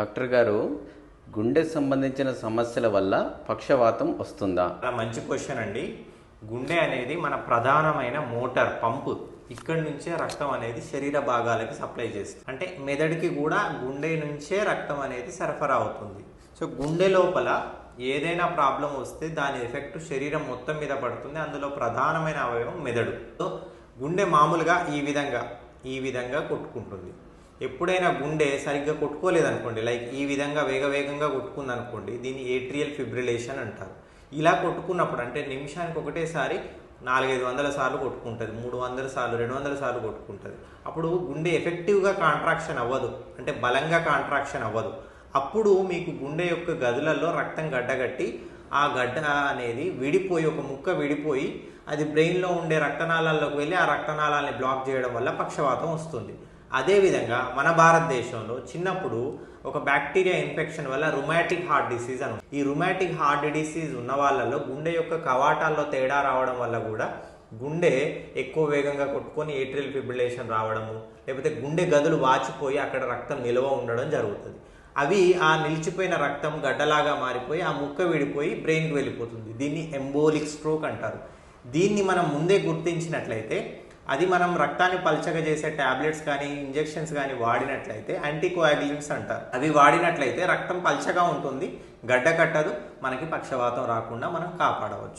Doctor గారు గుండె సంబంధించిన సమస్యల వల్ల పక్షవాతం వస్తుందా? చాలా మంచి క్వశ్చన్ అండి. గుండె అనేది మన ప్రధానమైన మోటార్ పంపు. ఇక్కడి నుంచే రక్తం అనేది శరీర భాగాలకి సప్లై చేస్తుంది. అంటే మెదడుకి కూడా గుండె నుంచే రక్తం అనేది సరఫరా అవుతుంది. సో గుండె లోపల ఏదైనా ప్రాబ్లం వస్తే దాని ఎఫెక్ట్ శరీరం మొత్తం మీద పడుతుంది. అందులో ప్రధానమైన అవయవం మెదడు. సో గుండె మామూలుగా ఈ విధంగా ఈ విధంగా కొట్టుకుంటుంది. ఎప్పుడైనా గుండె సరిగ్గా కొట్టుకోలేదనుకోండి లైక్ ఈ విధంగా వేగవేగంగా కొట్టుకుందనుకోండి దీన్ని ఏట్రియల్ ఫిబ్రిలేషన్ అంటారు. ఇలా కొట్టుకున్నప్పుడు అంటే నిమిషానికి ఒకటేసారి నాలుగైదు వందల సార్లు కొట్టుకుంటుంది మూడు వందల సార్లు రెండు వందల సార్లు కొట్టుకుంటుంది. అప్పుడు గుండె ఎఫెక్టివ్గా కాంట్రాక్షన్ అవ్వదు అంటే బలంగా కాంట్రాక్షన్ అవ్వదు. అప్పుడు మీకు గుండె యొక్క గదులలో రక్తం గడ్డగట్టి ఆ గడ్డ అనేది విడిపోయి ఒక ముక్క విడిపోయి అది బ్రెయిన్లో ఉండే రక్తనాళాల్లోకి వెళ్ళి ఆ రక్తనాళాలని బ్లాక్ చేయడం వల్ల పక్షవాతం వస్తుంది. అదేవిధంగా మన భారతదేశంలో చిన్నప్పుడు ఒక బ్యాక్టీరియా ఇన్ఫెక్షన్ వల్ల రుమాటిక్ హార్ట్ డిసీజ్ అని ఈ రుమాటిక్ హార్ట్ డిసీజ్ ఉన్న వాళ్ళలో గుండె యొక్క కవాటాల్లో తేడా రావడం వల్ల కూడా గుండె ఎక్కువ వేగంగా కొట్టుకొని ఏట్రియల్ ఫిబ్రిలేషన్ రావడము లేకపోతే గుండె గదులు వాచిపోయి అక్కడ రక్తం నిల్వ ఉండడం జరుగుతుంది. అవి ఆ నిలిచిపోయిన రక్తం గడ్డలాగా మారిపోయి ఆ ముక్క విడిపోయి బ్రెయిన్కి వెళ్ళిపోతుంది. దీన్ని ఎంబోలిక్ స్ట్రోక్ అంటారు. దీన్ని మనం ముందే గుర్తించినట్లయితే అది మనం రక్తాన్ని పల్చగా చేసే టాబ్లెట్స్ కానీ ఇంజెక్షన్స్ కానీ వాడినట్లయితే యాంటీకోయాగులెంట్స్ అంటారు. అవి వాడినట్లయితే రక్తం పల్చగా ఉంటుంది గడ్డ కట్టదు మనకి పక్షవాతం రాకుండా మనం కాపాడవచ్చు.